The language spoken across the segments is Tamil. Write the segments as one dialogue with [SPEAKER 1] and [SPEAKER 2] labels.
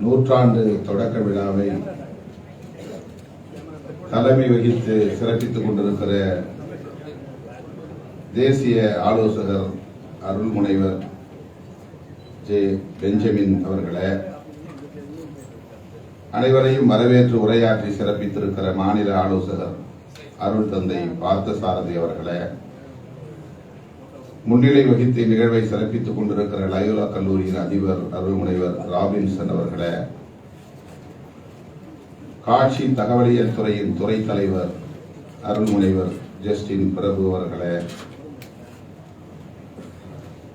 [SPEAKER 1] நூற்றாண்டு தொடக்க விழாவை தலைமை வகித்து சிறப்பித்துக் கொண்டிருக்கிற தேசிய ஆலோசகர் அருள்முனைவர் ஜே பெஞ்சமின் அவர்களே அனைவரையும் வரவேற்று உரையாற்றி சிறப்பித்திருக்கிற மாநில ஆலோசகர் அருள் தந்தை பார்த்தசாரதி அவர்களே முன்னிலை வகித்து நிகழ்வை சிறப்பித்துக் கொண்டிருக்கிற லயோலா கல்லூரியின் அதிபர் அருள்முனைவர் ராபின்சன் அவர்களே. காட்சி தகவலியல் துறையின் துறை தலைவர் அருள்முனைவர் ஜஸ்டின் பிரபு அவர்களே.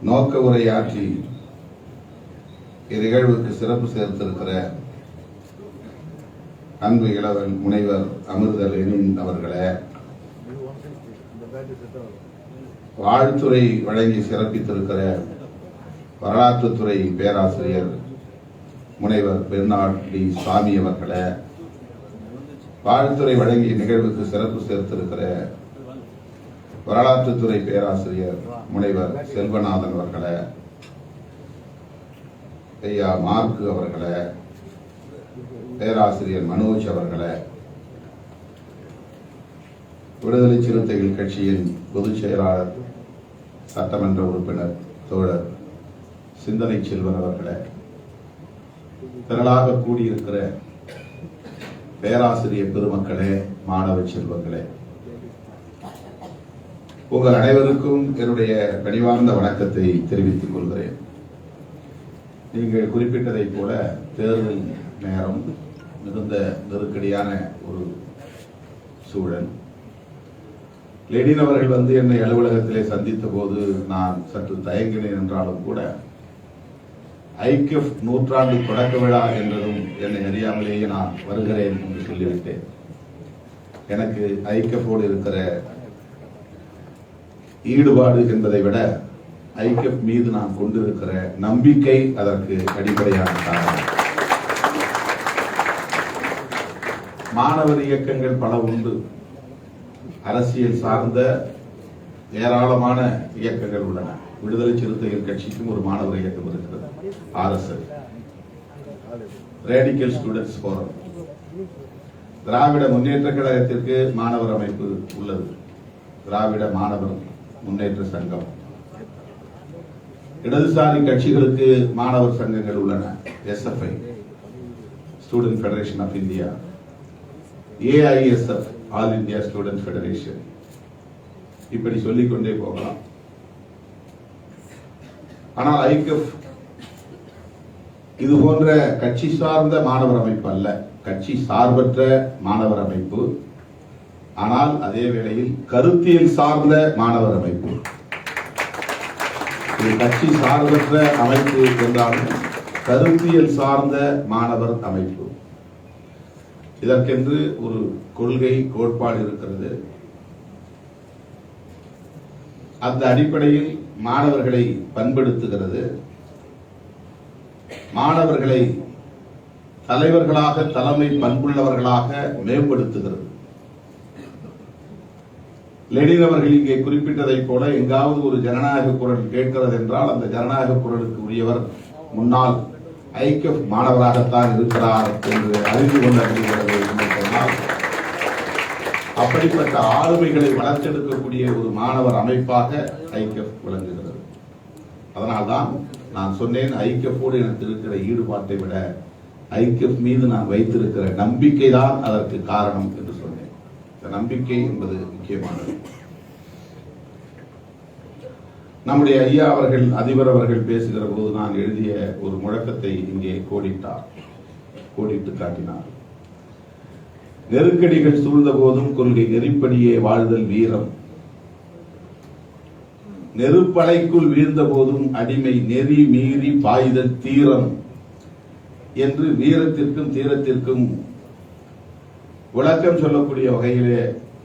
[SPEAKER 1] நோக்க உரையாற்றி இந்நிகழ்வுக்கு சிறப்பு சேர்த்திருக்கிற அன்பு இளவல் முனைவர் அமிர்தலெனின் அவர்களே. வாழ்த்துறை வழங்கி சிறப்பித்திருக்கிற வரலாற்றுத்துறை பேராசிரியர் முனைவர் பெர்னாட் டி. சாமி அவர்களே வாழ்த்துறை வழங்கி நிகழ்வுக்கு சிறப்பு சேர்த்திருக்கிற வரலாற்றுத்துறை பேராசிரியர் முனைவர் செல்வநாதன் அவர்களை ஐயா மார்க்கு அவர்களை பேராசிரியர் மனோஜ் அவர்களை விடுதலை சிறுத்தைகள் கட்சியின் பொதுச் செயலாளர் சட்டமன்ற உறுப்பினர் தோழர் சிந்தனை செல்வன் அவர்களே திரளாக கூடியிருக்கிற பேராசிரியர் பெருமக்களே மாணவ செல்வங்களே உங்கள் அனைவருக்கும் என்னுடைய பணிவார்ந்த வணக்கத்தை தெரிவித்துக் கொள்கிறேன். நீங்கள் குறிப்பிட்டதைப் போல தேர்தல் நேரம் மிகுந்த நெருக்கடியான ஒரு சூழல். லெனின் அவர்கள் வந்து என்னை அலுவலகத்திலே சந்தித்த போது நான் சற்று தயங்கினேன் என்றாலும் கூட ஐக்கியப் நூற்றாண்டு தொடக்க விழா என்றதும் என்னை அறியாமலேயே நான் வருகிறேன் என்று சொல்லிவிட்டேன். எனக்கு ஐக்கியப்போடு இருக்கிற ஈடுபாடு என்பதை விட ஐக்கியப் மீது நான் கொண்டிருக்கிற நம்பிக்கை அதற்கு அடிப்படையான காரணம். மாணவர் இயக்கங்கள் பல உண்டு. அரசியல் சார்ந்த ஏராளமான இயக்கங்கள் உள்ளன. விடுதலை சிறுத்தைகள் கட்சிக்கும் ஒரு மாணவர் இயக்கம் இருக்கிறது. RSS radical students forum Dravida Munnetra கழகத்திற்கு மாணவர் அமைப்பு உள்ளது. திராவிட மாணவர் முன்னேற்ற சங்கம். இடதுசாரி கட்சிகளுக்கு மாணவர் சங்கங்கள் உள்ளன. SFI student federation of India AISF all India student federation இப்படி சொல்லிக்கொண்டே போகலாம். ஆனால் ஐகப் இது போன்ற கட்சி சார்ந்த மாணவர் அமைப்பு அல்ல. கட்சி சார்பற்ற மாணவர் அமைப்பு. ஆனால் அதே வேளையில் கருத்தியல் சார்ந்த மாணவர் அமைப்பு. இது கட்சி சார்பற்ற அமைப்பு என்றாலும் கருத்தியல் சார்ந்த மாணவர் அமைப்பு. இதற்கென்று ஒரு கொள்கை கோட்பாடு இருக்கிறது. அந்த அடிப்படையில் மாணவர்களை பண்படுத்துகிறது. மாணவர்களை தலைவர்களாக தலைமை பண்புள்ளவர்களாக மேம்படுத்துகிறது. லெனின் அவர்கள் இங்கே குறிப்பிட்டதைப் போல எங்காவது ஒரு ஜனநாயக குரல் கேட்கிறது என்றால் அந்த ஜனநாயக குரலுக்கு உரியவர் முன்னாள் ஐக்கிய மாணவராகத்தான் இருக்கிறார் என்று அறிந்து கொண்டிருக்கிறது என்று சொன்னால் அப்படிப்பட்ட ஆளுமைகளை வளர்த்தெடுக்கக்கூடிய ஒரு மாணவர் அமைப்பாக ஐக்கிய விளங்குகிறது. அதனால்தான் நான் சொன்னேன் ஐக்கியப்போடு எனக்கு இருக்கிற ஈடுபாட்டை விட ஐக்கிய மீது நான் வைத்திருக்கிற நம்பிக்கை தான் அதற்கு காரணம் என்று சொன்னேன். இந்த நம்பிக்கை என்பது முக்கியமானது. நம்முடைய ஐயா அவர்கள் அதிபர் அவர்கள் பேசுகிற போது நான் எழுதிய ஒரு முழக்கத்தை இங்கே கோடிட்டார் கோடிட்டு காட்டினார். நெருக்கடிகள் சூழ்ந்த போதும் கொள்கை நெறிப்படியே வாழ்தல் வீரம். நெருப்பலைக்குள் வீழ்ந்த போதும் அடிமை நெறி மீறி பாய்தல் தீரம் என்று வீரத்திற்கும் தீரத்திற்கும் விளக்கம் சொல்லக்கூடிய வகையிலே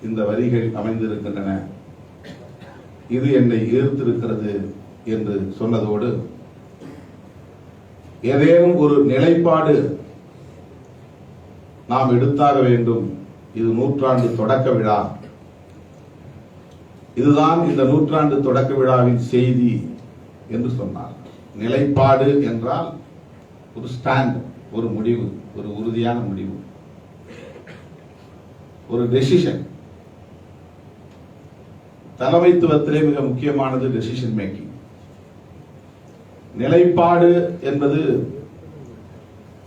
[SPEAKER 1] இந்த வரிகள் அமைந்திருக்கின்றன. இது என்னை ஈர்த்திருக்கிறது என்று சொன்னதோடு ஏதேனும் ஒரு நிலைப்பாடு நாம் எடுத்தாக வேண்டும். இது நூற்றாண்டு தொடக்க விழா. இதுதான் இந்த நூற்றாண்டு தொடக்க விழாவின் செய்தி என்று சொன்னார். நிலைப்பாடு என்றால் ஒரு ஸ்டாண்ட் ஒரு முடிவு ஒரு உறுதியான முடிவு. ஒரு டெசிஷன் தலைமைத்துவத்திலே மிக முக்கியமானது டெசிஷன் மேக்கிங் நிலைப்பாடு என்பது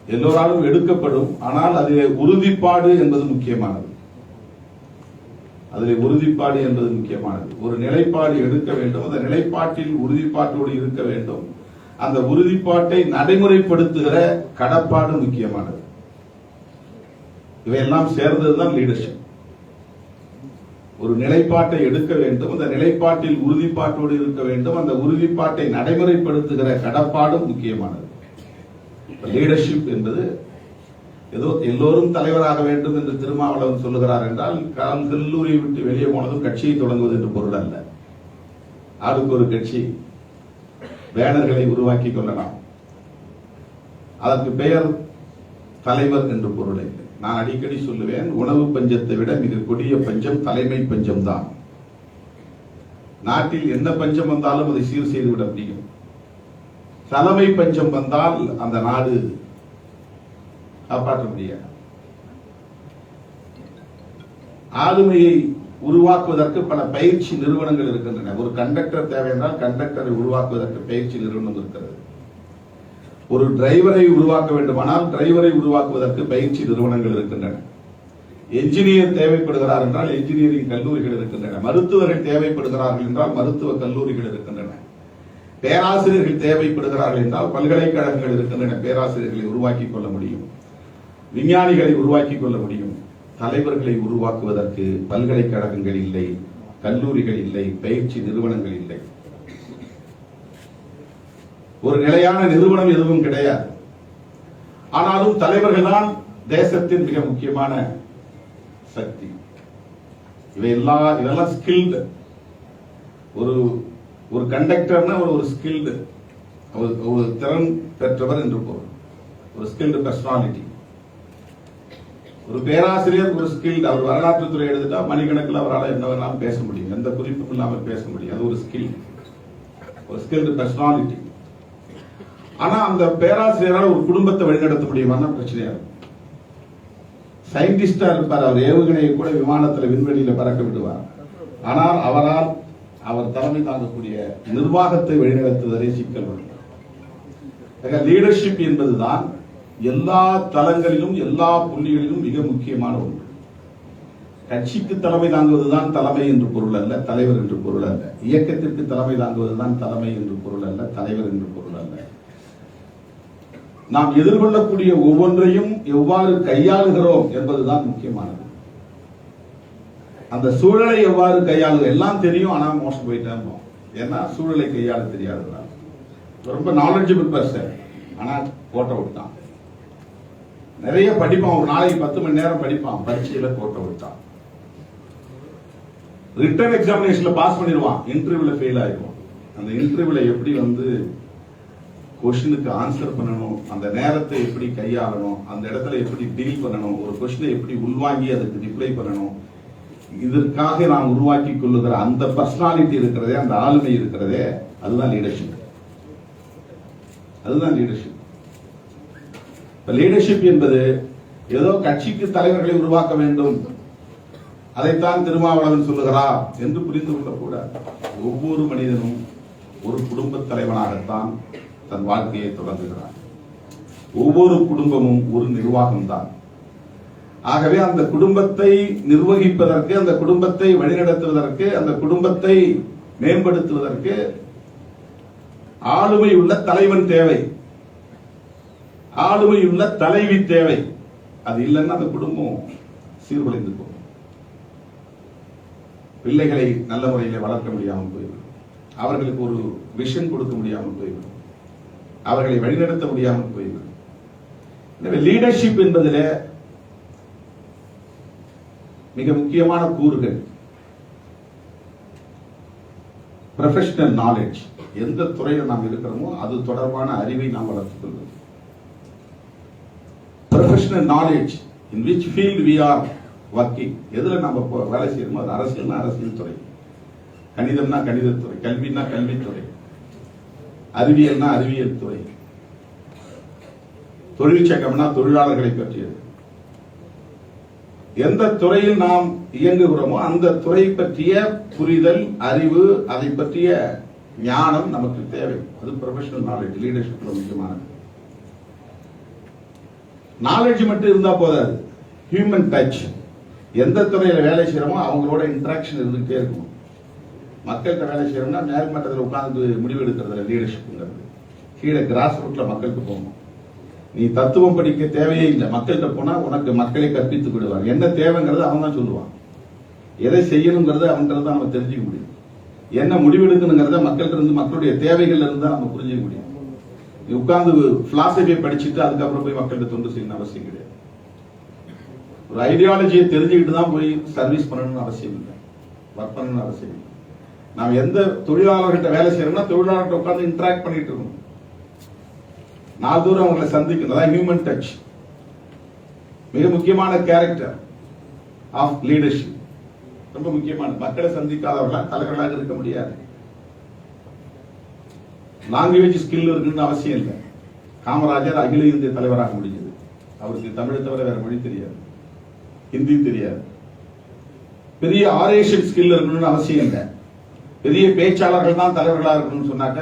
[SPEAKER 1] எல்லோராலும் எடுக்கப்படும் ஆனால் அதிலே உறுதிப்பாடு என்பது முக்கியமானது. அதிலே உறுதிப்பாடு என்பது முக்கியமானது. ஒரு நிலைப்பாடு எடுக்க வேண்டும் அந்த நிலைப்பாட்டில் உறுதிப்பாட்டோடு இருக்க வேண்டும். அந்த உறுதிப்பாட்டை நடைமுறைப்படுத்துகிற கடப்பாடு முக்கியமானது. இவையெல்லாம் சேர்ந்ததுதான் லீடர்ஷிப் ஒரு நிலைப்பாட்டை எடுக்க வேண்டும். அந்த நிலைப்பாட்டில் உறுதிப்பாட்டோடு இருக்க வேண்டும். அந்த உறுதிப்பாட்டை நடைமுறைப்படுத்துகிற கடப்பாடும் முக்கியமானது. லீடர்ஷிப் என்பது ஏதோ எல்லோரும் தலைவராக வேண்டும் என்று திருமாவளவன் சொல்லுகிறார் என்றால் கால் கல்லூரியை விட்டு வெளியே போனதும் கட்சியை தொடங்குவது என்று பொருள் அல்ல. ஆளுக்கு ஒரு கட்சி? பேனர்களை உருவாக்கி கொள்ளலாம். அதற்கு பெயர் தலைவர் என்று பொருள் இல்லை. நான் அடிக்கடி சொல்லுவேன் உணவு பஞ்சத்தை விட மிக கொடிய பஞ்சம் தலைமை பஞ்சம் தான் நாட்டில் என்ன பஞ்சம் வந்தாலும் அதை சீர் செய்து விட முடியும். தலைமை பஞ்சம் வந்தால் அந்த நாடு காப்பாற்ற முடியாது. ஆளுமையை உருவாக்குவதற்கு பல பயிற்சி நிறுவனங்கள் இருக்கின்றன. ஒரு கண்டக்டர் தேவை என்றால் கண்டக்டரை உருவாக்குவதற்கு பயிற்சி நிறுவனம் இருக்கிறது. ஒரு டிரைவரை உருவாக்க வேண்டுமானால் டிரைவரை உருவாக்குவதற்கு பயிற்சி நிறுவனங்கள் இருக்கின்றன. என்ஜினியர் தேவைப்படுகிறார் என்றால் என்ஜினியரிங் கல்லூரிகள் இருக்கின்றன. மருத்துவர்கள் தேவைப்படுகிறார்கள் என்றால் மருத்துவ கல்லூரிகள் இருக்கின்றன. பேராசிரியர்கள் தேவைப்படுகிறார்கள் என்றால் பல்கலைக்கழகங்கள் இருக்கின்றன. பேராசிரியர்களை உருவாக்கி கொள்ள முடியும். விஞ்ஞானிகளை உருவாக்கி கொள்ள முடியும். தலைவர்களை உருவாக்குவதற்கு பல்கலைக்கழகங்கள் இல்லை கல்லூரிகள் இல்லை பயிற்சி நிறுவனங்கள் இல்லை. ஒரு நிலையான நிறுவனம் எதுவும் கிடையாது. ஆனாலும் தலைவர்கள் தான் தேசத்தின் மிக முக்கியமான சக்தி. இவையெல்லாம் எல்லா இதெல்லாம் ஸ்கில்டு ஒரு ஒரு கண்டக்டர்னா ஒரு ஒரு ஸ்கில்டு ஒரு திறன் பெற்றவர் என்று பொருள். ஒரு ஸ்கில்டு பர்சனாலிட்டி ஒரு பேராசிரியர் ஒரு ஸ்கில் அவர் வரலாற்று துறை எடுத்துட்டா மணிக்கணக்கில் அவரால் என்ன வேணாலும் பேச முடியும். எந்த குறிப்பும் இல்லாமல் பேச முடியும். அது ஒரு ஸ்கில் ஒரு ஸ்கில்டு பர்சனாலிட்டி ஆனா அந்த பேராசிரியரால் ஒரு குடும்பத்தை வழிநடத்த முடியுமான்னா பிரச்சனையா இருக்கும் சயின்டிஸ்டா இருப்பார் அவர் ஏவுகணையை கூட விமானத்துல விண்வெளியில பறக்க விடுவார். ஆனால் அவரால் அவர் தலைமை தாங்கக்கூடிய நிர்வாகத்தை வழிநடத்துவதே சிக்கல் வரும் லீடர்ஷிப் என்பதுதான் எல்லா தளங்களிலும் எல்லா புள்ளிகளிலும் மிக முக்கியமான ஒன்று. கட்சிக்கு தலைமை தாங்குவதுதான் தலைமை என்று பொருள் அல்ல தலைவர் என்று பொருள் அல்ல. இயக்கத்திற்கு தலைமை தாங்குவதுதான் தலைமை என்று பொருள் அல்ல தலைவர் என்று பொருள் நாம் எதிர்கொள்ளக்கூடிய ஒவ்வொன்றையும் எவ்வாறு கையாளுகிறோம் என்பதுதான் முக்கியமானது. அந்த சூழலை எவ்வாறு கையாளுகிறோம் எல்லாம் தெரியும் ஆனா மோசம் போயிட்டேன் ஏன்னா சூழலை கையாள தெரியாதுதான் ரொம்ப நாலெட்ஜபிள் பர்சன் ஆனா கோட்டை விட்டான் நிறைய படிப்பான் ஒரு நாளைக்கு பத்து மணி நேரம் படிப்பான் பரீட்சையில கோட்டை விட்டான் ரிட்டர்ன் எக்ஸாமினேஷன்ல பாஸ் பண்ணிடுவான் இன்டர்வியூல ஃபெயில் ஆயிடுவான். அந்த இன்டர்வியூல எப்படி வந்து கொஷினுக்கு ஆன்சர் பண்ணணும். அந்த நேரத்தை எப்படி கையாளணும். அந்த இடத்துல எப்படி டீல் பண்ணணும். ஒரு கொஷினை எப்படி உள்வாங்கி அதுக்கு ரிப்ளை பண்ணணும். இதற்காக நான் உருவாக்கி கொள்ளுகிற அந்த பர்சனாலிட்டி இருக்கிறதே அந்த ஆளுமை இருக்கிறதே அதுதான் லீடர்ஷிப் அதுதான் லீடர்ஷிப் இப்ப லீடர்ஷிப் என்பது ஏதோ கட்சிக்கு தலைவர்களை உருவாக்க வேண்டும். அதைத்தான் திருமாவளவன் சொல்லுகிறார் என்று புரிந்து கொள்ளக்கூடாது. ஒவ்வொரு மனிதனும் ஒரு குடும்ப தலைவனாகத்தான் தன் வாழ்க்கையை தொடங்குகிறார். ஒவ்வொரு குடும்பமும் ஒரு நிர்வாகம் தான் ஆகவே அந்த குடும்பத்தை நிர்வகிப்பதற்கு அந்த குடும்பத்தை வழிநடத்துவதற்கு அந்த குடும்பத்தை மேம்படுத்துவதற்கு ஆளுமை உள்ள தலைவன் தேவை. ஆளுமை உள்ள தலைவி தேவை. அது இல்லைன்னா அந்த குடும்பம் சீர்குலைந்து போகும். பிள்ளைகளை நல்ல முறையில் வளர்க்க முடியாமல் போய்விடும். அவர்களுக்கு ஒரு விஷன் கொடுக்க முடியாமல் போய்விடும். அவர்களை வழிநடத்த முடியாமல் போய்விடும் எனவே லீடர்ஷிப் என்பதில் மிக முக்கியமான கூறுகள். ப்ரொஃபஷனல் நாலேஜ் எந்த துறையில் நாம் இருக்கிறோமோ அது தொடர்பான அறிவை நாம் வளர்த்துக் கொள்வது. Professional knowledge in which field we are working எதில் நம்ம வேலை செய்யணுமோ அது அரசியல்னா அரசியல் துறை. கணிதம்னா கணிதத்துறை. கல்வினா கல்வித்துறை. அறிவியல்னா அறிவியல் துறை. தொழிற்சங்கம்னா தொழிலாளர்களை பற்றியது. எந்த துறையில் நாம் இயங்குகிறோமோ அந்த துறை பற்றிய புரிதல் அறிவு அதை பற்றிய ஞானம் நமக்கு தேவை. அது ப்ரொஃபஷனல் நாலேஜ் லீடர்ஷிப்ல முக்கியமானது. நாலேஜ் மட்டும் இருந்தா போதாது. ஹியூமன் டச் எந்த துறையில வேலை செய்யறோமோ அவங்களோட இன்ட்ராக்ஷன் இருந்துகிட்டே இருக்கணும். மக்கள்கிட்ட வேலை செய்யறோம்னா மேல்மட்டத்தில் உட்கார்ந்து முடிவு எடுக்கிறதுல லீடர்ஷிப்புங்கிறது கீழே கிராஸ் ரூட்ல மக்களுக்கு போகணும். நீ தத்துவம் படிக்க தேவையே இல்லை. மக்கள்கிட்ட போனால் உனக்கு மக்களை கற்பித்து விடுவார். என்ன தேவைங்கிறது அவன் தான் சொல்லுவான். எதை செய்யணுங்கிறத அவன்கிறது தான் நம்ம தெரிஞ்சுக்க முடியும். என்ன முடிவெடுக்கணுங்கிறத மக்கள்கிட்ட இருந்து மக்களுடைய தேவைகள்ல இருந்து தான் நம்ம புரிஞ்சுக்க முடியும். நீ உட்கார்ந்து பிலாசபியை படிச்சுட்டு அதுக்கப்புறம் போய் மக்கள்கிட்ட தொண்டு செய்யணும் அவசியம் கிடையாது. ஒரு ஐடியாலஜியை தெரிஞ்சுக்கிட்டு தான் போய் சர்வீஸ் பண்ணணும்னு அவசியம் இல்லை. ஒர்க் பண்ணணும்னு அவசியம் இல்லை. நாம் எந்த தொழிலாளர்கிட்ட வேலை செய்யறோம்னா தொழிலாளர்கிட்ட உட்காந்து இன்டராக்ட் பண்ணிட்டு இருக்கணும். தூரம் அவங்களை சந்திக்கணும். அதான் ஹியூமன் டச் மிக முக்கியமான கேரக்டர் ஆஃப் லீடர்ஷிப் ரொம்ப முக்கியமான மக்களை சந்திக்காதவர்களால் தலைவர்களாக இருக்க முடியாது. லாங்குவேஜ் ஸ்கில் இருக்குன்னு அவசியம் இல்லை. காமராஜர் அகில இந்திய தலைவராக முடிஞ்சது. அவருக்கு தமிழை தவிர வேற மொழி தெரியாது. ஹிந்தி தெரியாது. பெரிய ஆரேஷன் ஸ்கில் இருக்கணும்னு அவசியம் இல்லை. பெரிய பேச்சாளர்கள் தான் தலைவர்களா இருக்கணும்னு சொன்னாக்க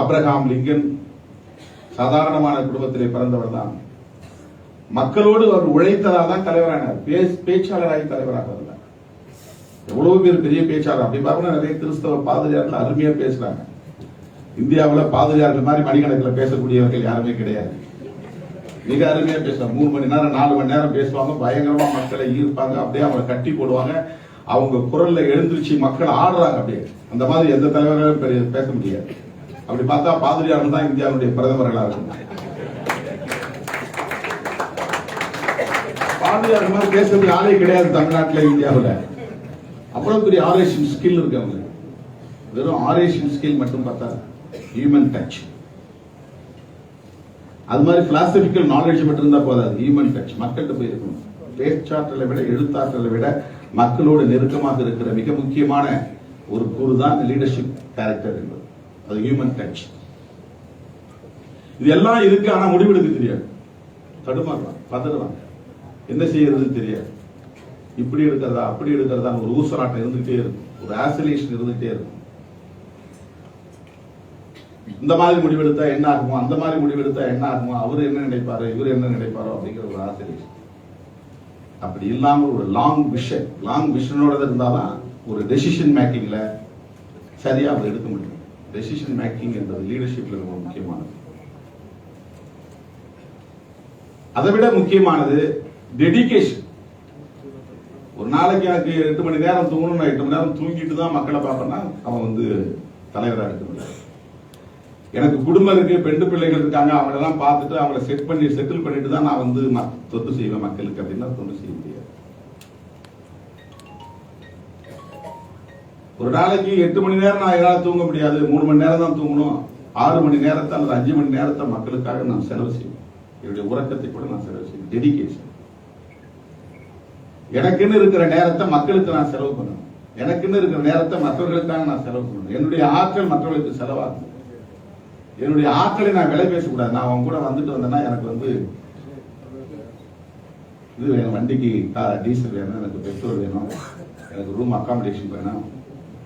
[SPEAKER 1] ஆப்ரஹாம் லிங்கன் சாதாரணமான குடும்பத்திலே பிறந்தவர் தான். மக்களோடு அவர் உழைத்ததால் தான் தலைவரானார். பேச்சாளராகி தலைவராக வரல எவ்வளவு பேர் பெரிய பேச்சாளர். அப்படி பார்க்கணும் நிறைய கிறிஸ்தவ பாதிரியார்கள் அருமையா பேசுறாங்க. இந்தியாவுல பாதிரியார்கள் மாதிரி மணிக்கணக்கில் பேசக்கூடியவர்கள் யாருமே கிடையாது. மிக அருமையா பேசுவாங்க. மூணு மணி நேரம் நாலு மணி நேரம் பேசுவாங்க. பயங்கரமா மக்களை ஈர்ப்பாங்க. அப்படியே அவங்களை கட்டி போடுவாங்க. அவங்க குரல்ல எழுந்திருச்சு மக்கள் ஆடுறாங்க அப்படியே. அந்த மாதிரி எந்த தலைவர்களும் பேச முடியாது. அப்படி பார்த்தா பாதிரியார்கள் தான் இந்தியாவுடைய பிரதமர்களாக இருக்கும். பாதிரியார் மாதிரி பேசக்கூடிய ஆளே கிடையாது தமிழ்நாட்டில் இந்தியாவில். அவ்வளவு பெரிய ஆரேஷன் ஸ்கில் இருக்கு அவங்களுக்கு. வெறும் ஆரேஷன் ஸ்கில் மட்டும் பார்த்தா ஹியூமன் டச் அது மாதிரி பிலாசபிக்கல் நாலேஜ் மட்டும் இருந்தா போதாது. ஹியூமன் டச் மக்கள்கிட்ட போயிருக்கணும் பேச்சாற்றலை விட எழுத்தாற்றலை விட மக்களோடு நெருக்கமாக இருக்கிற மிக முக்கியமான ஒரு கூறு தான் லீடர்ஷிப் கேரக்டர் என்பது. அது ஹியூமன் டச் இது எல்லாம் இருக்கு ஆனா முடிவெடுக்க தெரியாது. தடுமாறுவாங்க பதறுவாங்க. என்ன செய்யறதுன்னு தெரியாது. இப்படி எடுக்கிறதா அப்படி எடுக்கிறதா ஒரு ஊசலாட்டம் இருந்துகிட்டே இருக்கும். ஒரு ஆசோலேஷன் இருந்துகிட்டே இருக்கும். இந்த மாதிரி முடிவெடுத்தா என்ன ஆகுமோ அந்த மாதிரி முடிவெடுத்தா என்ன ஆகுமோ அவர் என்ன நினைப்பாரு இவர் என்ன நினைப்பாரோ அப்படிங்கிற ஒரு ஆசை அப்படி இல்லாம ஒரு லாங் விஷன் லாங் விஷனோட இருந்தாதான் ஒரு டெசிஷன் மேக்கிங்ல சரியா அவர் எடுக்க முடியும். டெசிஷன் மேக்கிங் என்பது லீடர்ஷிப்ல ரொம்ப முக்கியமானது. அதை விட முக்கியமானது டெடிகேஷன் ஒரு நாளைக்கு எனக்கு எட்டு மணி நேரம் தூங்கணும் எட்டு மணி நேரம் தூங்கிட்டு தான் மக்களை பார்ப்பேன்னா அவன் வந்து தலைவராக இருக்க முடியாது. எனக்கு குடும்பம் இருக்கு பெண்டு பிள்ளைகள் இருக்காங்க அவங்களெல்லாம் பார்த்துட்டு அவங்கள செட் பண்ணி செட்டில் பண்ணிட்டு தான் நான் வந்து ம- தொண்டு செய்வேன் மக்களுக்கு அப்படின்னா தொண்டு செய்ய முடியாது. ஒரு நாளைக்கு எட்டு மணி நேரம் நான் என்னால் தூங்க முடியாது. மூணு மணி நேரம் தான் தூங்கணும். ஆறு மணி நேரத்தை அல்லது அஞ்சு மணி நேரத்தை மக்களுக்காக நான் செலவு செய்வேன். என்னுடைய உறக்கத்தை கூட நான் செலவு செய்வேன். டெடிக்கேஷன் எனக்குன்னு இருக்கிற நேரத்தை மக்களுக்கு நான் செலவு பண்ணணும். எனக்குன்னு இருக்கிற நேரத்தை மற்றவர்களுக்காக நான் செலவு பண்ணணும். என்னுடைய ஆற்றல் மற்றவர்களுக்கு செலவாகும். என்னுடைய ஆட்களை நான் விலை பேசக்கூடாது. நான் அவன் கூட வந்துட்டு வந்தேன்னா எனக்கு வந்து இது வேணும். வண்டிக்கு டீசல் வேணும் எனக்கு பெட்ரோல் வேணும் எனக்கு ரூம் அக்காமடேஷன் வேணும்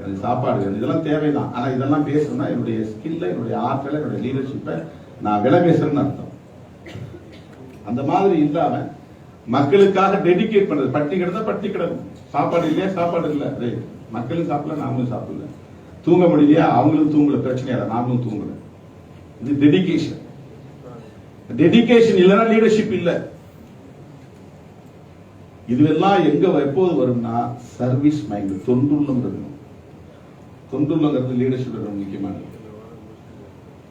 [SPEAKER 1] எனக்கு சாப்பாடு வேணும். இதெல்லாம் தேவைதான். ஆனால் இதெல்லாம் பேசணும்னா என்னுடைய ஸ்கில்ல என்னுடைய ஆற்றலை என்னுடைய லீடர்ஷிப்பை நான் விலை பேசுறேன்னு அர்த்தம். அந்த மாதிரி இல்லாம மக்களுக்காக டெடிகேட் பண்றது. பட்டி கிடந்தா பட்டி கிடக்கும். சாப்பாடு இல்லையா? சாப்பாடு இல்லை. ரைட் மக்களும் சாப்பிடல நாமளும் சாப்பிடல. தூங்க முடியலையா? அவங்களும் தூங்கல. பிரச்சனையா நாமளும் தூங்கல. இது டெடிகேஷன் டெடிகேஷன் இல்லைன்னா லீடர்ஷிப் இல்ல. இதுவெல்லாம் எங்க எப்போது வரும்னா சர்வீஸ் மைண்ட் தொண்டுள்ளம் இருக்கணும் தொண்டுள்ளங்கிறது லீடர்ஷிப் ரொம்ப முக்கியமானது.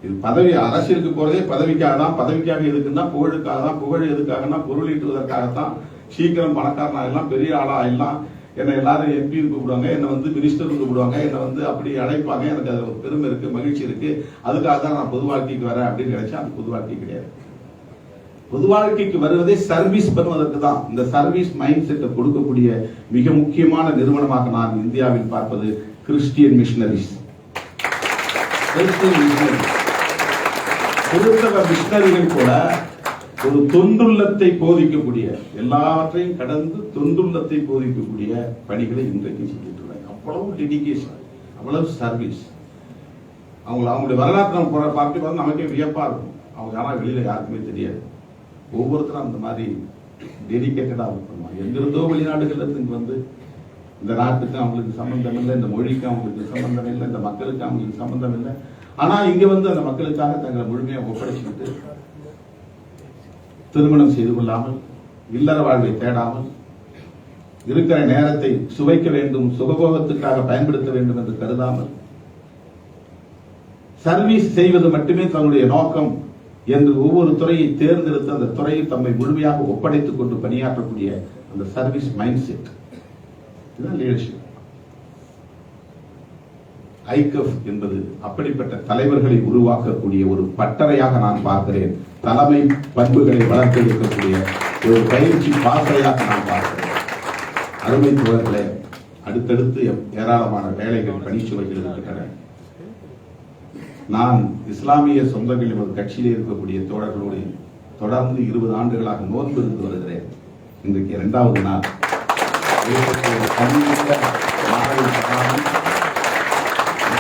[SPEAKER 1] இது பதவி அரசியலுக்கு போறதே பதவிக்காக தான் பதவிக்காக எதுக்குன்னா புகழுக்காக தான் புகழ் எதுக்காகனா பொருள் ஈட்டுவதற்காகத்தான் சீக்கிரம் பணக்காரனா எல்லாம் பெரிய ஆளா எல்லாம் என்னை எல்லாரும் எம்பி கூப்பிடுவாங்க என்னை வந்து மினிஸ்டர் கூப்பிடுவாங்க என்னை வந்து அப்படி அழைப்பாங்க. எனக்கு அது ஒரு பெருமை இருக்கு மகிழ்ச்சி இருக்கு. அதுக்காக தான் நான் பொது வாழ்க்கைக்கு வரேன் அப்படின்னு நினைச்சா அது பொது வாழ்க்கை கிடையாது. பொது வாழ்க்கைக்கு வருவதே சர்வீஸ் பண்ணுவதற்கு தான். இந்த சர்வீஸ் மைண்ட் செட்டை கொடுக்கக்கூடிய மிக முக்கியமான நிறுவனமாக நான் இந்தியாவில் பார்ப்பது கிறிஸ்டியன் மிஷனரிஸ் கிறிஸ்டியன் மிஷனரிஸ் கிறிஸ்தவ மிஷனரிகள் கூட ஒரு தொண்டுள்ளத்தை போதிக்கக்கூடிய எல்லாவற்றையும் கடந்து தொண்டுள்ளத்தை போதிக்கக்கூடிய பணிகளை இன்றைக்கு செஞ்சுட்டு இருக்காங்க. அவ்வளவு டெடிகேஷன் அவ்வளவு சர்வீஸ் அவங்க அவங்களுடைய வரலாற்று நம்ம போற பார்த்து பார்த்து நமக்கே வியப்பா இருக்கும். அவங்க யாரா வெளியில யாருக்குமே தெரியாது. ஒவ்வொருத்தரும் அந்த மாதிரி டெடிகேட்டடா பண்ணுவாங்க. எங்கிருந்தோ வெளிநாடுகள்ல இருந்து வந்து இந்த நாட்டுக்கு அவங்களுக்கு சம்பந்தம் இல்லை இந்த மொழிக்கு அவங்களுக்கு சம்பந்தம் இல்லை இந்த மக்களுக்கு அவங்களுக்கு சம்பந்தம் இல்லை. ஆனா இங்க வந்து அந்த மக்களுக்காக தங்களை முழுமையாக ஒப்படைச்சுக்கிட்டு திருமணம் செய்து கொள்ளாமல் இல்லற வாழ்வை தேடாமல் இருக்கிற நேரத்தை சுவைக்க வேண்டும் சுகபோகத்துக்காக பயன்படுத்த வேண்டும் என்று கருதாமல் சர்வீஸ் செய்வது மட்டுமே தன்னுடைய நோக்கம் என்று ஒவ்வொரு துறையை தேர்ந்தெடுத்து அந்த துறையை தம்மை முழுமையாக ஒப்படைத்துக் கொண்டு பணியாற்றக்கூடிய அந்த சர்வீஸ் மைண்ட் செட் இதுதான் லீடர்ஷிப் ஐகப் என்பது அப்படிப்பட்ட தலைவர்களை உருவாக்கக்கூடிய ஒரு பட்டறையாக நான் பார்க்கிறேன். தலைமை பண்புகளை வளர்த்தெடுக்கக்கூடிய ஒரு பயிற்சி பாசறையாக நான் பார்க்கிறேன். அருமை தோழர்களே அடுத்தடுத்து ஏராளமான வேலைகள் பணிச்சுவைகள் இருக்கின்றன. நான் இஸ்லாமிய சொந்தங்களில் ஒரு கட்சியிலே இருக்கக்கூடிய தோழர்களோடு தொடர்ந்து இருபது ஆண்டுகளாக நோன்பு இருந்து வருகிறேன். இன்றைக்கு இரண்டாவது நாள்.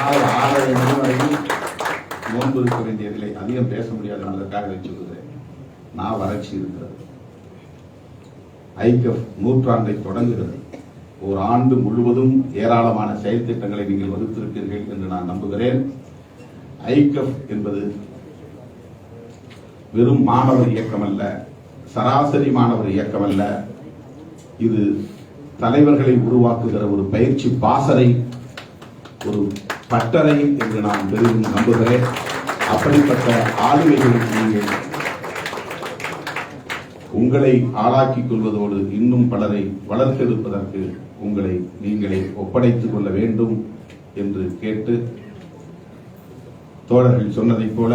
[SPEAKER 1] தனித்த மாலை ஆறரை மணி வரையும் நோன்பு இருக்க வேண்டியதில்லை அதிகம் பேச முடியாது என்பதற்காக இதை நான் வறட்சி இருக்கிறது. ஐக்கியம் நூற்றாண்டை தொடங்குகிறது. ஒரு ஆண்டு முழுவதும் ஏராளமான செயல் திட்டங்களை நீங்கள் வகுத்திருப்பீர்கள் என்று நான் நம்புகிறேன். ஐக்கப் என்பது வெறும் மாணவர் இயக்கம் அல்ல சராசரி மாணவர் இயக்கம் அல்ல இது தலைவர்களை உருவாக்குகிற ஒரு பயிற்சி பாசறை ஒரு பட்டறை என்று நான் பெரிதும் நம்புகிறேன் அப்படிப்பட்ட ஆளுமைகளுக்கு நீங்கள் உங்களை ஆளாக்கிக் கொள்வதோடு இன்னும் பலரை வளர்த்தெடுப்பதற்கு உங்களை நீங்களே ஒப்படைத்துக் கொள்ள வேண்டும் என்று கேட்டு தோழர்கள் சொன்னதைப் போல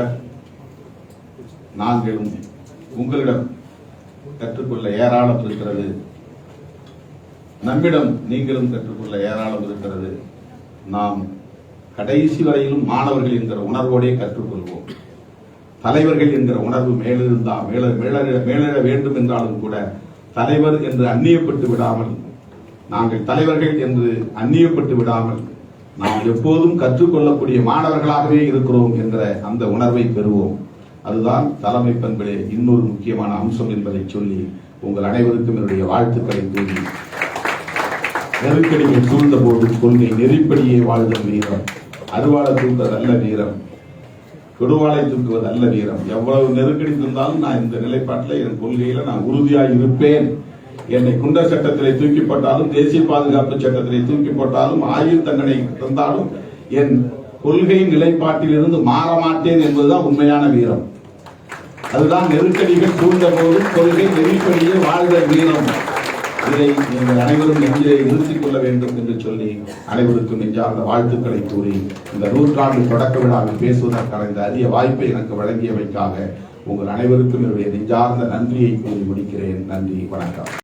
[SPEAKER 1] நாங்களும் உங்களிடம் கற்றுக்கொள்ள ஏராளம் இருக்கிறது. நம்மிடம் நீங்களும் கற்றுக்கொள்ள ஏராளம் இருக்கிறது. நாம் கடைசி வரையிலும் மாணவர்கள் என்கிற உணர்வோடே கற்றுக்கொள்வோம். தலைவர்கள் என்கிற உணர்வு மேலிருந்தா மேல மேலிட மேலிட வேண்டும் என்றாலும் கூட தலைவர் என்று அந்நியப்பட்டு விடாமல் நாங்கள் தலைவர்கள் என்று அந்நியப்பட்டு விடாமல் நாம் எப்போதும் கற்றுக்கொள்ளக்கூடிய மாணவர்களாகவே இருக்கிறோம் என்ற அந்த உணர்வை பெறுவோம். அதுதான் தலைமை பண்பிலே இன்னொரு முக்கியமான அம்சம் என்பதை சொல்லி உங்கள் அனைவருக்கும் என்னுடைய வாழ்த்துக்களை கூறி நெருக்கடிகள் சூழ்ந்த போது கொள்கை நெறிப்படியே வாழ்தல் வீரம் அருவாளை தூக்குவது நல்ல வீரம். கொடுவாளை தூக்குவது நல்ல வீரம். எவ்வளவு நெருக்கடி தந்தாலும் நான் இந்த நிலைப்பாட்டில் என் கொள்கையில நான் உறுதியாக இருப்பேன். என்னை குண்டர் சட்டத்திலே தூக்கி போட்டாலும் தேசிய பாதுகாப்பு சட்டத்திலே தூக்கி போட்டாலும் ஆயுள் தண்டனை தந்தாலும் என் கொள்கை நிலைப்பாட்டிலிருந்து மாற மாட்டேன் என்பதுதான் உண்மையான வீரம். அதுதான் நெருக்கடிகள் சூழ்ந்த போதும் கொள்கை நெருக்கடியே வாழ்ந்த வீரம். இதை நீங்கள் அனைவரும் நெஞ்சிலே நிறுத்திக் கொள்ள வேண்டும் என்று சொல்லி அனைவருக்கும் நெஞ்சார்ந்த வாழ்த்துக்களை கூறி இந்த நூற்றாண்டு தொடக்க விழாவில் பேசுவதற்கான இந்த அரிய வாய்ப்பை எனக்கு வழங்கியமைக்காக உங்கள் அனைவருக்கும் என்னுடைய நெஞ்சார்ந்த நன்றியை கூறி முடிக்கிறேன். நன்றி வணக்கம்.